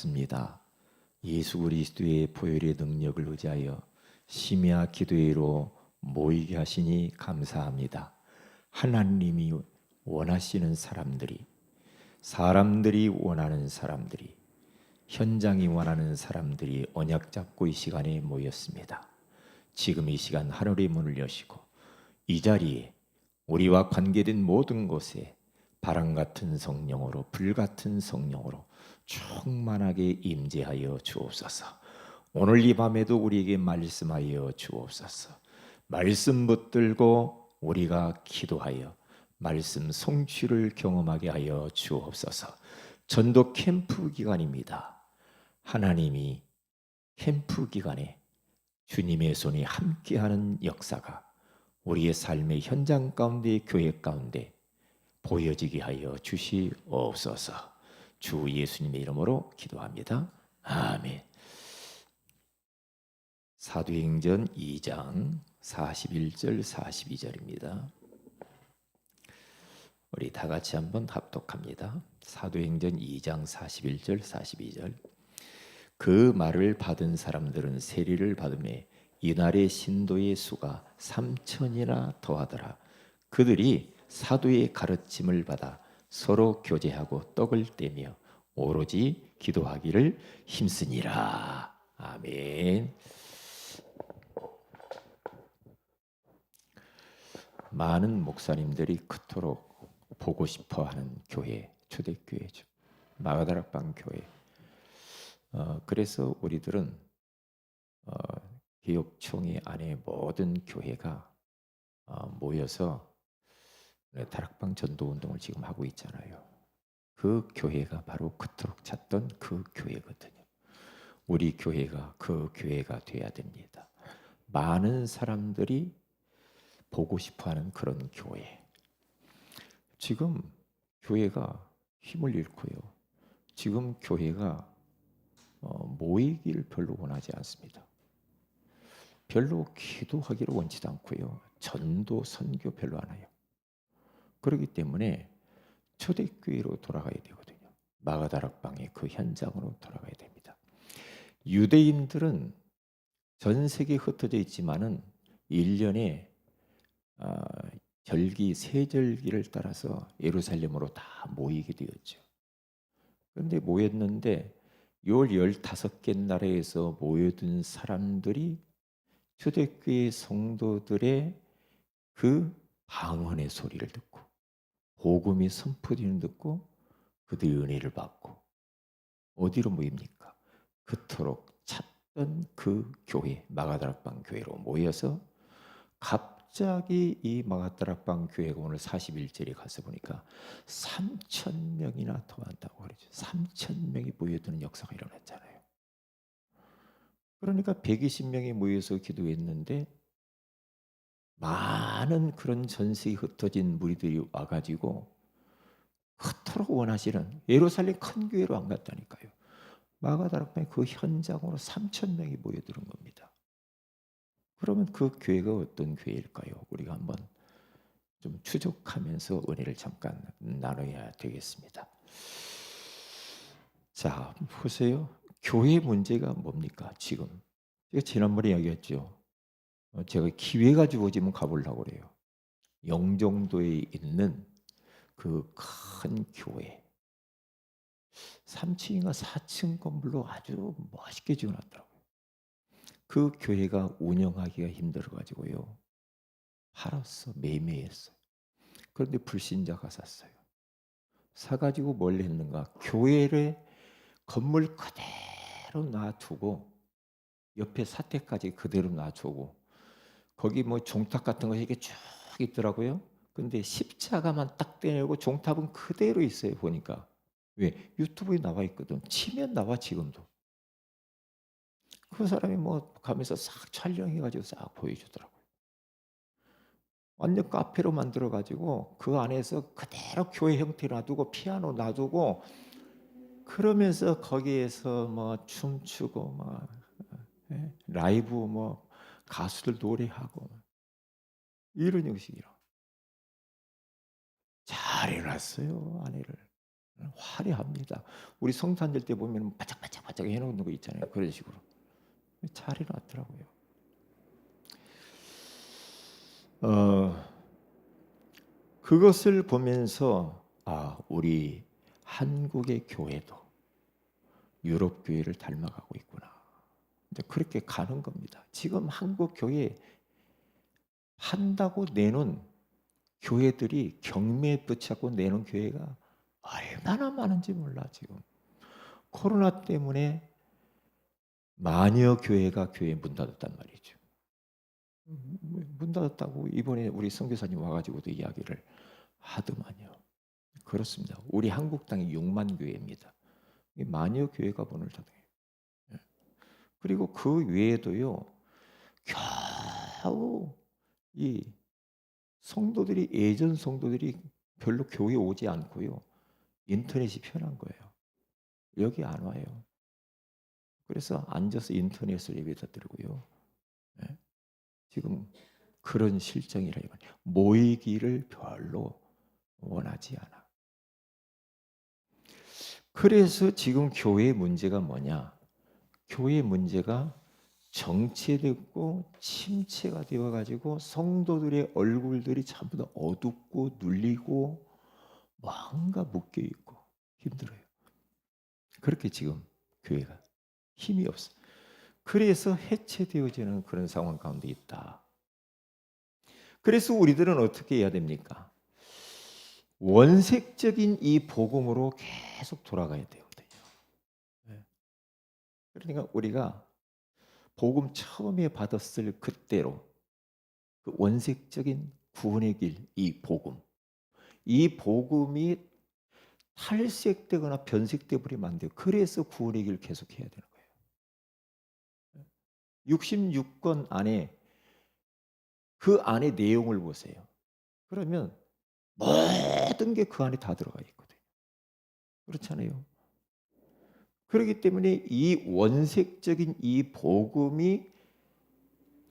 반갑습니다. 예수 그리스도의 보혈의 능력을 의지하여 심야 기도회로 모이게 하시니 감사합니다. 하나님이 원하시는 사람들이 사람들이 원하는 사람들이 현장이 원하는 사람들이 언약 잡고 이 시간에 모였습니다. 지금 이 시간 하늘의 문을 여시고 이 자리에 우리와 관계된 모든 곳에 바람 같은 성령으로 불 같은 성령으로 충만하게 임재하여 주옵소서. 오늘 이 밤에도 우리에게 말씀하여 주옵소서. 말씀 붙들고 우리가 기도하여 말씀 성취를 경험하게 하여 주옵소서. 전도 캠프 기간입니다. 하나님이 캠프 기간에 주님의 손이 함께하는 역사가 우리의 삶의 현장 가운데 교회 가운데 보여지게 하여 주시옵소서. 주 예수님의 이름으로 기도합니다. 아멘. 사도행전 2장 41절 42절입니다. 우리 다 같이 한번 합독합니다. 사도행전 2장 41절 42절. 그 말을 받은 사람들은 세리를 받음에 이날의 신도의 수가 3천이나 더하더라. 그들이 사도의 가르침을 받아 서로 교제하고 떡을 떼며 오로지 기도하기를 힘쓰니라. 아멘. 많은 목사님들이 그토록 보고 싶어 하는 교회 초대교회죠. 마가다락방 교회. 어, 그래서 우리들은 어, 개혁총회 안에 모든 교회가 어, 모여서 네, 다락방 전도 운동을 지금 하고 있잖아요. 그 교회가 바로 그토록 찾던 그 교회거든요. 우리 교회가 그 교회가 돼야 됩니다. 많은 사람들이 보고 싶어하는 그런 교회. 지금 교회가 힘을 잃고요. 지금 교회가 어, 모이기를 별로 원하지 않습니다. 별로 기도하기를 원치도 않고요. 전도 선교 별로 안 해요. 그렇기 때문에 초대교회로 돌아가야 되거든요. 마가다락방의 그 현장으로 돌아가야 됩니다. 유대인들은 전 세계에 흩어져 있지만은 1년에 어, 절기 세절기를 따라서 예루살렘으로 다 모이게 되었죠. 그런데 모였는데 6월 15개 나라에서 모여든 사람들이 초대교회 성도들의 그 방언의 소리를 듣고 복음이 선포되는 듣고 그들의 은혜를 받고 어디로 모입니까? 그토록 찾던 그 교회 마가다락방 교회로 모여서 갑자기 이 마가다락방 교회가 오늘 41절에 가서 보니까 3천 명이나 더 한다고 그러죠. 3천 명이 모여드는 역사가 일어났잖아요. 그러니까 120명이 모여서 기도했는데 많은 그런 전세에 흩어진 무리들이 와가지고 그토록 원하시는 예루살렘 큰 교회로 안 갔다니까요. 마가다락방의 그 현장으로 3천 명이 모여드는 겁니다. 그러면 그 교회가 어떤 교회일까요? 우리가 한번 좀 추적하면서 은혜를 잠깐 나눠야 되겠습니다. 자, 보세요. 교회 문제가 뭡니까? 지금 제가 지난번에 이야기했죠. 어, 제가 기회가 주어지면 가보려고 그래요. 영종도에 있는 그 큰 교회. 3층인가 4층 건물로 아주 멋있게 지어놨더라고요. 그 교회가 운영하기가 힘들어가지고요. 팔았어. 매매했어. 그런데 불신자가 샀어요. 사가지고 뭘 했는가? 교회를 건물 그대로 놔두고 옆에 사태까지 그대로 놔두고 거기 뭐 종탑 같은 거 이게 쭉 있더라고요. 근데 십자가만 딱 떼내고 종탑은 그대로 있어요. 보니까 왜 유튜브에 나와 있거든. 치면 나와 지금도. 그 사람이 뭐 가면서 싹 촬영해가지고 싹 보여주더라고요. 완전 카페로 만들어가지고 그 안에서 그대로 교회 형태로 놔두고 피아노 놔두고 그러면서 거기에서 뭐 춤추고 막 예, 라이브 뭐 가수들 노래하고 이런 형식이로 잘 해놨어요 아내를 화려합니다. 우리 성탄절 때 보면 바짝바짝 바짝 해놓는 거 있잖아요. 그런 식으로 잘 해놨더라고요. 어, 그것을 보면서 아 우리 한국의 교회도 유럽 교회를 닮아가고 있구나. 이제 그렇게 가는 겁니다. 지금 한국 교회 한다고 내놓은 교회들이 경매에 붙잡고 내놓은 교회가 얼마나 많은지 몰라 지금 코로나 때문에 마녀 교회가 교회 문 닫았단 말이죠. 문 닫았다고 이번에 우리 선교사님 와가지고도 이야기를 하더만요. 그렇습니다. 우리 한국 땅이 6만 교회입니다. 마녀 교회가 문을 닫아요. 예. 그리고 그 외에도요, 겨우 이 성도들이 예전 성도들이 별로 교회 오지 않고요. 인터넷이 편한 거예요. 여기 안 와요. 그래서 앉아서 인터넷을 예배 드리고요. 네? 지금 그런 실정이라 이거 모이기를 별로 원하지 않아. 그래서 지금 교회의 문제가 뭐냐? 교회의 문제가 정체됐고 침체가 되어 가지고 성도들의 얼굴들이 전부 다 어둡고 눌리고 뭔가 묶여 있고 힘들어요. 그렇게 지금 교회가 힘이 없어. 그래서 해체되어지는 그런 상황 가운데 있다. 그래서 우리들은 어떻게 해야 됩니까? 원색적인 이 복음으로 계속 돌아가야 되거든요. 네. 그러니까 우리가 복음 처음에 받았을 그때로 그 원색적인 구원의 길, 이 복음, 이 복음이 탈색되거나 변색돼 버리면 안 돼요. 그래서 구원의 길 계속 해야 되는 거예요. 66권 안에 그 안에 내용을 보세요. 그러면 모든 게 그 안에 다 들어가 있거든요. 그렇잖아요. 그렇기 때문에 이 원색적인 이 복음이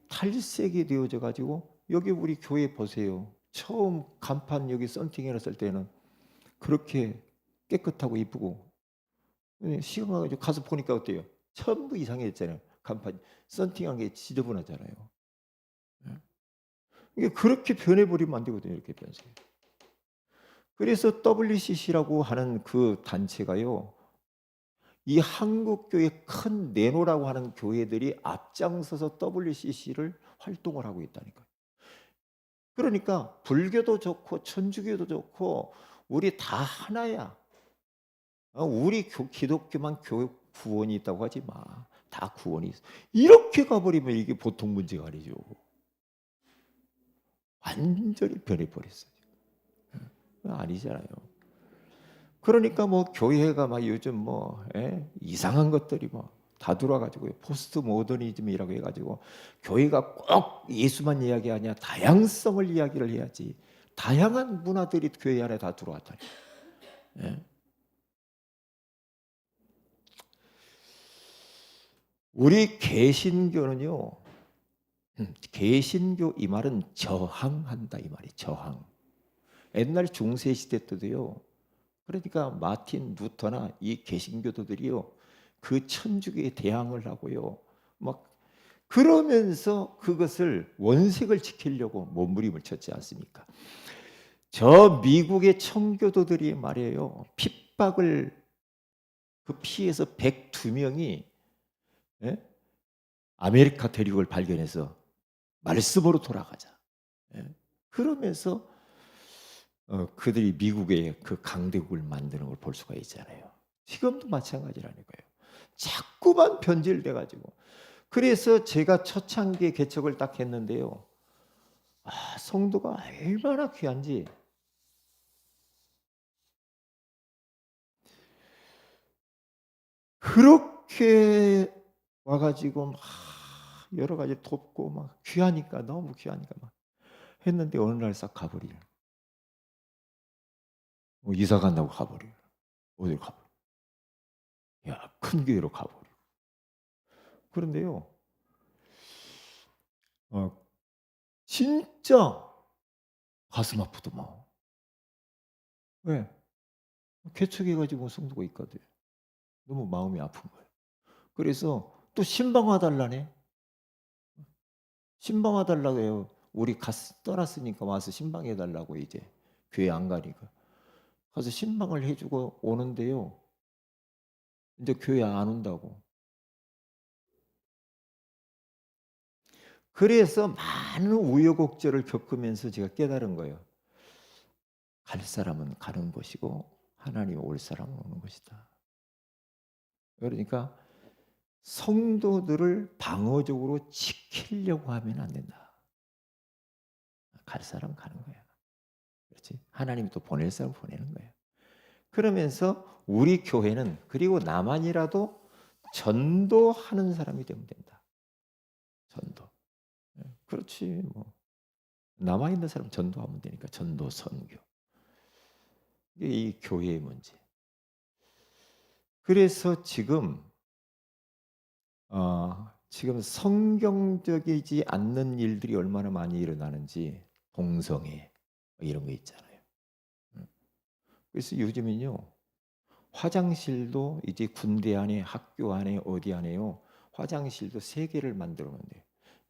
탈색이 되어져 가지고 여기 우리 교회 보세요. 처음 간판 여기 썬팅해놨 을 때는 그렇게 깨끗하고 이쁘고 시간 가지고 가서 보니까 어때요? 전부 이상해졌잖아요. 간판 썬팅한 게 지저분하잖아요. 예? 이게 그렇게 변해버리면 안 되거든요. 이렇게 변색. 그래서 WCC라고 하는 그 단체가요. 이 한국 교회 큰 네노라고 하는 교회들이 앞장서서 WCC를 활동을 하고 있다니까요. 그러니까 불교도 좋고 천주교도 좋고 우리 다 하나야. 어, 우리 기독교만 교회 구원이 있다고 하지 마. 다 구원이 있어. 이렇게 가버리면 이게 보통 문제가 아니죠. 완전히 변해버렸어요. 아니잖아요. 그러니까 뭐 교회가 막 요즘 뭐 에? 예? 이상한 것들이 뭐 다 들어와가지고 포스트 모더니즘이라고 해가지고 교회가 꼭 예수만 이야기하냐 다양성을 이야기를 해야지 다양한 문화들이 교회 안에 다 들어왔다니. 예? 우리 개신교는요. 음, 개신교 이 말은 저항한다 이 말이 저항. 옛날 중세 시대 때도요. 그러니까 마틴 루터나 이 개신교도들이요. 그 천주교에 대항을 하고요. 막 그러면서 그것을 원색을 지키려고 몸부림을 쳤지 않습니까? 저 미국의 청교도들이 말이에요. 핍박을 그 피해서 102명이 예? 아메리카 대륙을 발견해서 말씀으로 돌아가자. 예? 그러면서 어, 그들이 미국의 그 강대국을 만드는 걸 볼 수가 있잖아요. 지금도 마찬가지라는 거예요. 자꾸만 변질돼 가지고 그래서 제가 초창기 개척을 딱 했는데요. 아, 성도가 얼마나 귀한지 그렇게 와가지고 막 여러 가지 돕고 막 귀하니까 너무 귀하니까 막 했는데 어느 날 싹 가버려. 뭐 이사 간다고 가버려. 어디 가버려. 야, 큰 교회로 가버려. 그런데요, 어, 진짜 가슴 아프더만. 왜? 개척해가지고 성도가 있거든. 너무 마음이 아픈 거예요. 그래서 또 신방와 달라네. 신방와 달라고 해요. 우리 갔 떠났으니까 와서 신방해 달라고 이제 교회 안 가니까 가서 신방을 해주고 오는데요. 이제 교회 안 온다고. 그래서 많은 우여곡절을 겪으면서 제가 깨달은 거예요. 갈 사람은 가는 것이고 하나님 올 사람은 오는 것이다. 그러니까 성도들을 방어적으로 지키려고 하면 안 된다. 갈 사람 가는 거야. 그렇지? 하나님이 또 보낼 사람 보내는 거야. 그러면서 우리 교회는 그리고 나만이라도 전도하는 사람이 되면 된다. 전도. 예, 그렇지 뭐 남아 있는 사람 전도하면 되니까 전도 선교. 이게 이 교회의 문제. 그래서 지금 어, 지금 성경적이지 않는 일들이 얼마나 많이 일어나는지 동성애 이런 거 있잖아요. 음. 그래서 요즘은요 화장실도 이제 군대 안에 학교 안에 어디 안에요 화장실도 세 개를 만들어 놓는데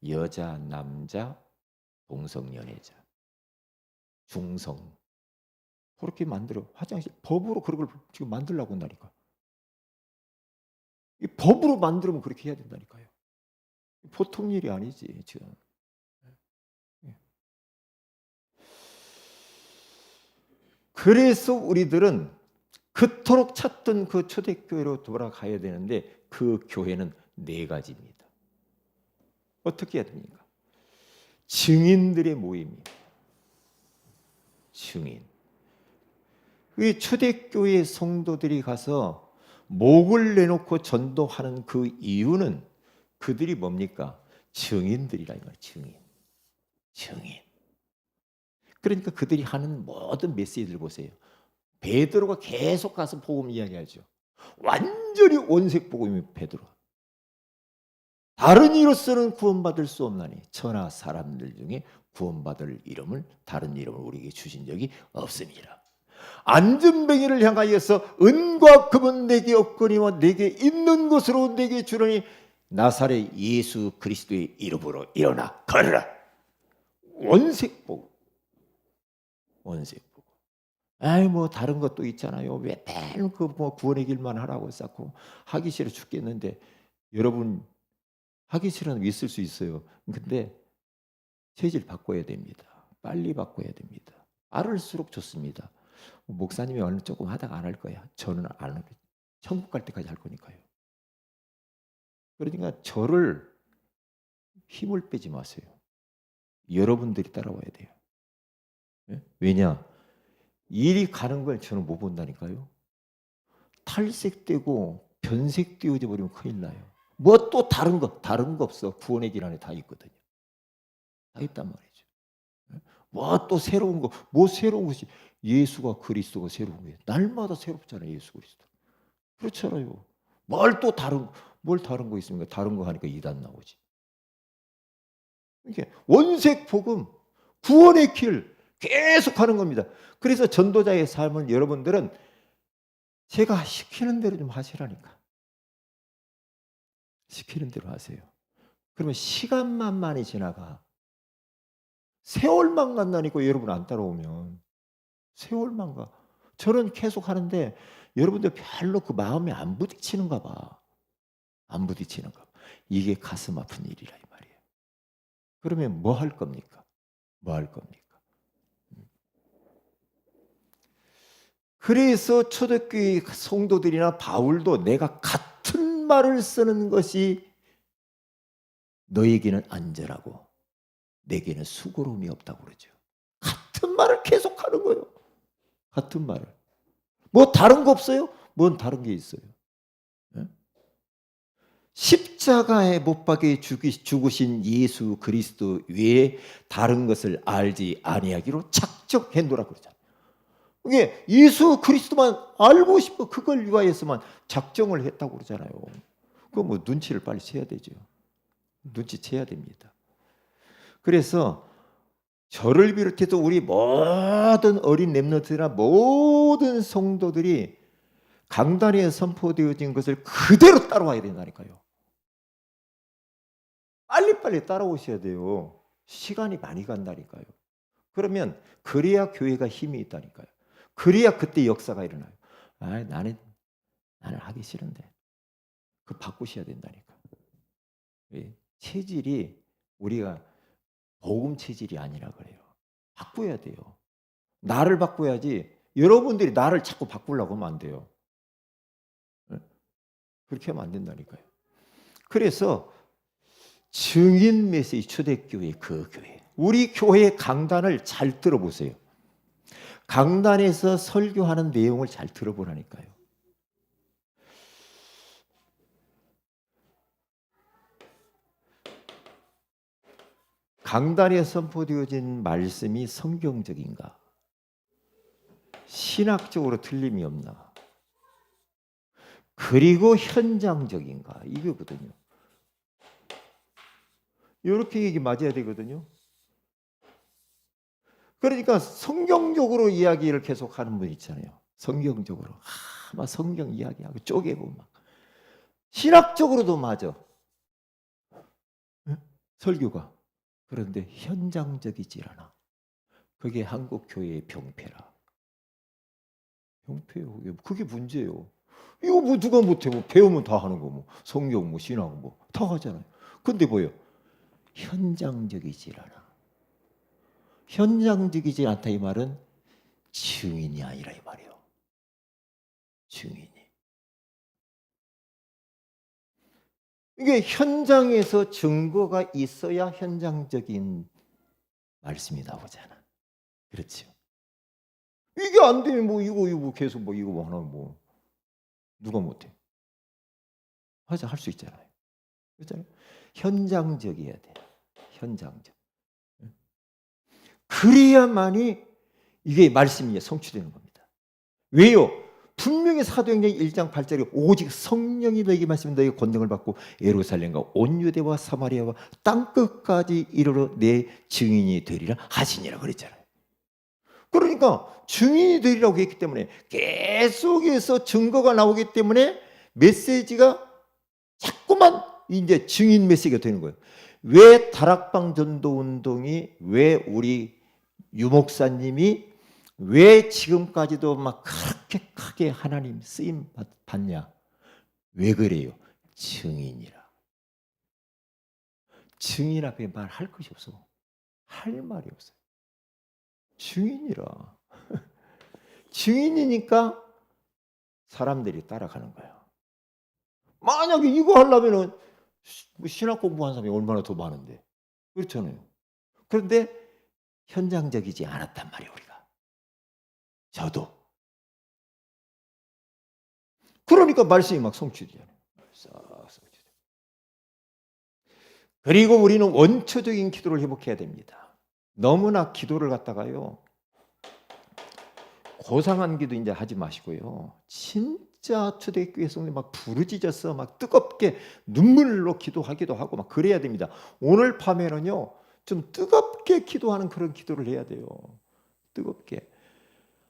여자 남자 동성 연애자 중성 그렇게 만들어 화장실 법으로 그런 걸 지금 만들라고 한다니까. 이 법으로 만들면 그렇게 해야 된다니까요. 보통 일이 아니지 지금. 그래서 우리들은 그토록 찾던 그 초대교회로 돌아가야 되는데 그 교회는 네 가지입니다. 어떻게 해야 됩니까? 증인들의 모임입니다. 증인. 이 초대교회 성도들이 가서 목을 내놓고 전도하는 그 이유는 그들이 뭡니까? 증인들이라 이 말, 증인. 증인. 그러니까 그들이 하는 모든 메시지들 보세요. 베드로가 계속 가서 복음 이야기하죠. 완전히 원색 복음이 베드로. 다른 이로서는 구원받을 수 없나니 천하 사람들 중에 구원받을 이름을 다른 이름을 우리에게 주신 적이 없습니다. 안전뱅이를 향하여서 은과 금은 내게 없거니와 내게 있는 것으로 내게 주려니 나사렛 예수 그리스도의 이름으로 일어나 걸으라. 원색 복음. 원색 복음. 아이 뭐 다른 것도 있잖아요. 왜 매일 그 뭐 구원의 길만 하라고 쌓고 하기 싫어 죽겠는데 여러분 하기 싫으면 있을 수 있어요. 근데 체질 바꿔야 됩니다. 빨리 바꿔야 됩니다. 알을수록 좋습니다. 목사님이 어느 조금 하다가 안 할 거야. 저는 안 할. 천국 갈 때까지 할 거니까요. 그러니까 저를 힘을 빼지 마세요. 여러분들이 따라와야 돼요. 예? 왜냐? 일이 가는 걸 저는 못 본다니까요. 탈색되고 변색되어져 버리면 큰일 나요. 뭐 또 다른 거, 다른 거 없어. 구원의 길 안에 다 있거든요. 다 있단 말이죠. 예? 뭐또 새로운 거, 뭐 새로운 것이 예수가 그리스도가 새로운 거예요. 날마다 새롭잖아요, 예수 그리스도. 그렇잖아요. 뭘 또 다른 뭘 다른 거 있습니까? 다른 거 하니까 이단 나오지. 이게 원색 복음, 구원의 길 계속 하는 겁니다. 그래서 전도자의 삶을 여러분들은 제가 시키는 대로 좀 하시라니까. 시키는 대로 하세요. 그러면 시간만 많이 지나가. 세월만 간다니까 여러분 안 따라오면. 세월만 가. 저는 계속 하는데 여러분들 별로 그 마음이 안 부딪히는가 봐. 안 부딪히는가 봐. 이게 가슴 아픈 일이라 이 말이에요. 그러면 뭐 할 겁니까? 뭐 할 겁니까? 그래서 초대교회 성도들이나 바울도 내가 같은 말을 쓰는 것이 너에게는 안전하고 내게는 수고로움이 없다고 그러죠. 같은 말을 계속 하는 거예요. 같은 말을. 뭐 다른 거 없어요? 뭔 다른 게 있어요? 네? 십자가에 못 박에 죽으신 예수 그리스도 외에 다른 것을 알지 아니하기로 작정했노라 그러잖아요. 이게 예수 그리스도만 알고 싶어 그걸 위하여서만 작정을 했다고 그러잖아요. 그뭐 눈치를 빨리 채야 되죠. 눈치 채야 됩니다. 그래서 저를 비롯해서 우리 모든 어린 렘너트나 모든 성도들이 강단에 선포되어진 것을 그대로 따라와야 된다니까요. 빨리빨리 따라오셔야 돼요. 시간이 많이 간다니까요. 그러면 그래야 교회가 힘이 있다니까요. 그래야 그때 역사가 일어나요. 아, 나는 나는 하기 싫은데 그 바꾸셔야 된다니까. 예, 체질이 우리가 복음 체질이 아니라 그래요. 바꿔야 돼요. 나를 바꿔야지. 여러분들이 나를 자꾸 바꾸려고 하면 안 돼요. 예? 그렇게 하면 안 된다니까요. 그래서 증인 메시지 초대교회 그 교회. 우리 교회 강단을 잘 들어보세요. 강단에서 설교하는 내용을 잘 들어보라니까요. 강단에 선포되어진 말씀이 성경적인가? 신학적으로 틀림이 없나? 그리고 현장적인가? 이거거든요. 이렇게 얘기 맞아야 되거든요. 그러니까 성경적으로 이야기를 계속하는 분 있잖아요. 성경적으로 아, 막 성경 이야기하고 쪼개고 막 신학적으로도 맞아. 응? 설교가 그런데 현장적이질 않아. 그게 한국 교회의 병폐라. 병폐요. 그게, 문제예요. 이거 뭐 누가 못해? 뭐 배우면 다 하는 거 뭐. 성경 뭐 신학 뭐 다 하잖아요. 근데 뭐요? 현장적이질 않아. 현장적이지 않다 이 말은 증인이 아니라 이 말이에요. 증인이. 이게 현장에서 증거가 있어야 현장적인 말씀이 나오잖아. 그렇죠. 이게 안 되면 뭐 이거 이거 계속 뭐 이거 뭐 하나 뭐 누가 못해? 하자 할 수 있잖아요. 그렇잖아요. 현장적이어야 돼. 현장적. 그래야만이 이게 말씀이 성취되는 겁니다. 왜요? 분명히 사도행전 1장 8절에 오직 성령이 너에게 말씀 너에게 권능을 받고 예루살렘과 온 유대와 사마리아와 땅 끝까지 이르러 내 증인이 되리라 하시니라 그랬잖아요. 그러니까 증인이 되리라고 했기 때문에 계속해서 증거가 나오기 때문에 메시지가 자꾸만 이제 증인 메시지가 되는 거예요. 왜 다락방 전도 운동이 왜 우리 유목사님이 왜 지금까지도 막 그렇게 크게 하나님 쓰임 받냐? 왜 그래요? 증인이라. 증인 앞에 말할 것이 없어. 할 말이 없어요. 증인이라. 증인이니까 사람들이 따라가는 거야. 만약에 이거 하려면은 뭐 신학 공부한 사람이 얼마나 더 많은데. 그렇잖아요. 그런데 현장적이지 않았단 말이에요, 우리가. 저도. 그러니까 말씀이 막 성취되잖아요. 그리고 우리는 원초적인 기도를 회복해야 됩니다. 너무나 기도를 갖다가요. 고상한 기도 이제 하지 마시고요. 진짜 초대교회에서 막 부르짖어서 막 뜨겁게 눈물로 기도하기도 하고 막 그래야 됩니다. 오늘 밤에는요. 좀 뜨겁게 기도하는 그런 기도를 해야 돼요. 뜨겁게.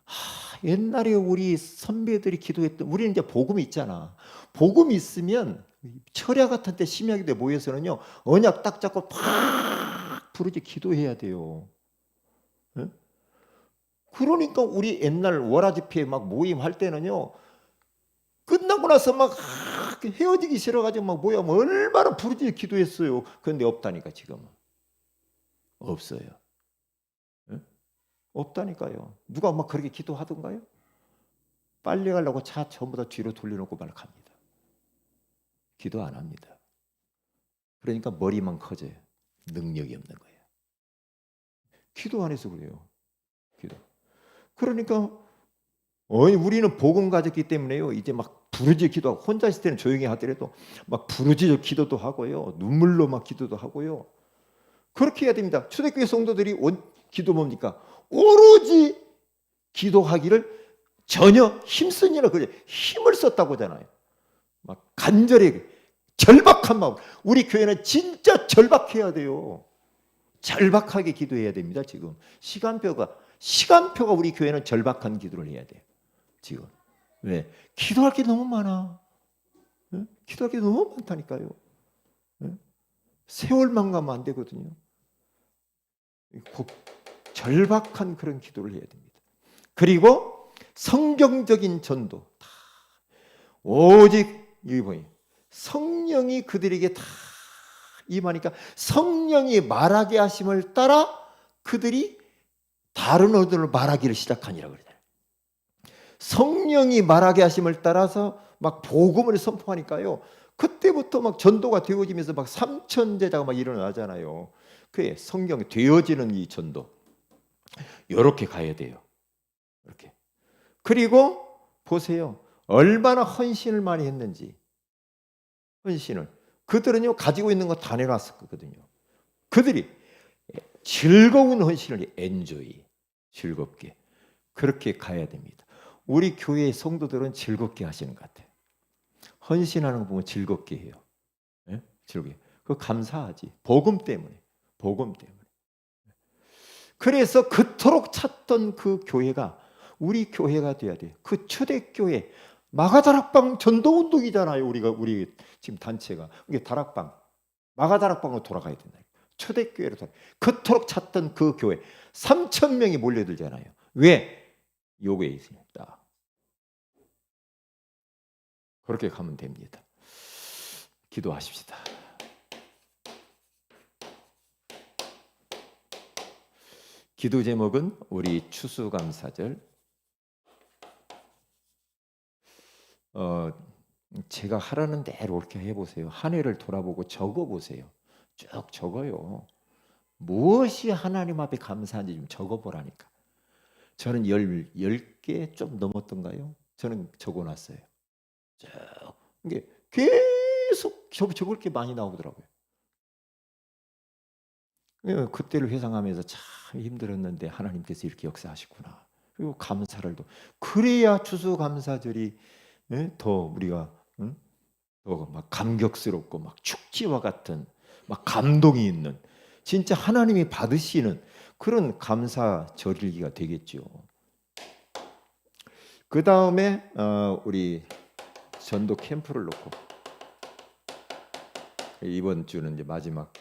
하, 옛날에 우리 선배들이 기도했던 우리는 이제 복음이 있잖아. 복음이 있으면 철야 같은 때 심야기 때 모여서는요 언약 딱 잡고 팍 부르지 기도해야 돼요. 네? 그러니까 우리 옛날 월화집회 막 모임 할 때는요 끝나고 나서 막 헤어지기 싫어가지고 막 모여 얼마나 부르지 기도했어요. 그런데 없다니까 지금은 없어요. 없다니까요. 누가 막 그렇게 기도하던가요? 빨리 가려고 차 전부 다 뒤로 돌려놓고 말 갑니다. 기도 안 합니다. 그러니까 머리만 커져요. 능력이 없는 거예요. 기도 안 해서 그래요. 기도. 그러니까 어이 우리는 복음 가졌기 때문에요. 이제 막 부르짖어 기도하고 혼자 있을 때는 조용히 하더라도 막 부르짖어 기도도 하고요. 눈물로 막 기도도 하고요. 그렇게 해야 됩니다. 초대교회 성도들이 원 기도 뭡니까? 오로지 기도하기를 전혀 힘쓰니라 그래 힘을 썼다고 하잖아요. 막 간절히 절박한 마음. 우리 교회는 진짜 절박해야 돼요. 절박하게 기도해야 됩니다. 지금 시간표가 시간표가 우리 교회는 절박한 기도를 해야 돼요. 지금 왜 기도할 게 너무 많아. 예? 기도할 게 너무 많다니까요. 예? 세월만 가면 안 되거든요. 곧 절박한 그런 기도를 해야 됩니다. 그리고 성경적인 전도 다 오직 여기 보니 성령이 그들에게 다 임하니까 성령이 말하게 하심을 따라 그들이 다른 언어로 말하기를 시작하니라 그러잖아요. 성령이 말하게 하심을 따라서 막 복음을 선포하니까요. 그때부터 막 전도가 되어지면서 막 삼천 제자가 막 일어나잖아요. 그게 성경이 되어지는 이 전도. 이렇게 가야 돼요. 이렇게. 그리고 보세요. 얼마나 헌신을 많이 했는지. 헌신을. 그들은요 가지고 있는 거 다 내놨었거든요. 그들이 즐거운 헌신을 해. 엔조이 즐겁게 그렇게 가야 됩니다. 우리 교회의 성도들은 즐겁게 하시는 것 같아요. 헌신하는 거 보면 즐겁게 해요. 예? 즐겁게. 그 감사하지. 복음 때문에. 복음 때문에. 그래서 그토록 찾던 그 교회가 우리 교회가 돼야 돼요. 그 초대교회 마가다락방 전도운동이잖아요. 우리가 우리 지금 단체가 이게 다락방 마가다락방으로 돌아가야 된다. 초대교회로 돌아. 그토록 찾던 그 교회 3천 명이 몰려들잖아요. 왜? 요게 있습니다. 그렇게 가면 됩니다. 기도하십시다. 기도 제목은 우리 추수감사절. 어, 제가 하라는 대로 이렇게 해보세요. 한 해를 돌아보고 적어보세요. 쭉 적어요. 무엇이 하나님 앞에 감사한지 좀 적어보라니까. 저는 열, 열 개 좀 넘었던가요? 저는 적어놨어요. 쭉. 이게 계속 적, 적을 게 많이 나오더라고요. 예, 그때를 회상하면서 참 힘들었는데 하나님께서 이렇게 역사하시구나. 그리고 감사를 또 그래야 추수 감사절이 예, 더 우리가 응? 더막 감격스럽고 막 축지와 같은 막 감동이 있는 진짜 하나님이 받으시는 그런 감사절일기가 되겠죠. 그 다음에 어, 우리 전도 캠프를 놓고 이번 주는 이제 마지막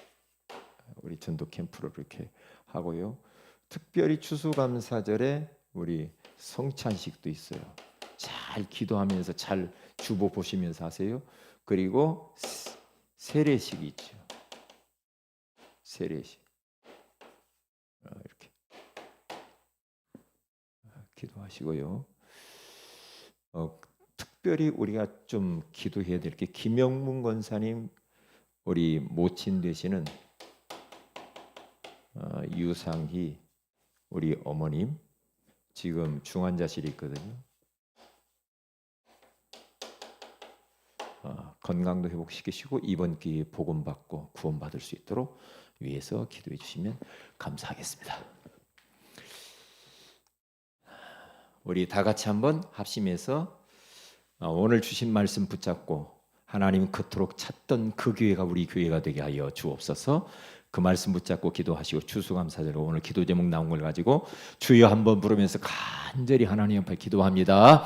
우리 전도 캠프를 이렇게 하고요. 특별히 추수감사절에 우리 성찬식도 있어요. 잘 기도하면서 잘 주보 보시면서 하세요. 그리고 세- 세례식이 있죠. 세례식 어, 이렇게 어, 기도하시고요. 어, 특별히 우리가 좀 기도해야 될 게 김영문 권사님 우리 모친 되시는 어, 유상희 우리 어머님 지금 중환자실에 있거든요. 어, 건강도 회복시키시고 이번 기회에 복음 받고 구원 받을 수 있도록 위해서 기도해 주시면 감사하겠습니다. 우리 다 같이 한번 합심해서 어, 오늘 주신 말씀 붙잡고 하나님 그토록 찾던 그 교회가 우리 교회가 되게 하여 주옵소서. 그 말씀 붙잡고 기도하시고 추수감사절로 오늘 기도 제목 나온 걸 가지고 주여 한번 부르면서 간절히 하나님 앞에 기도합니다.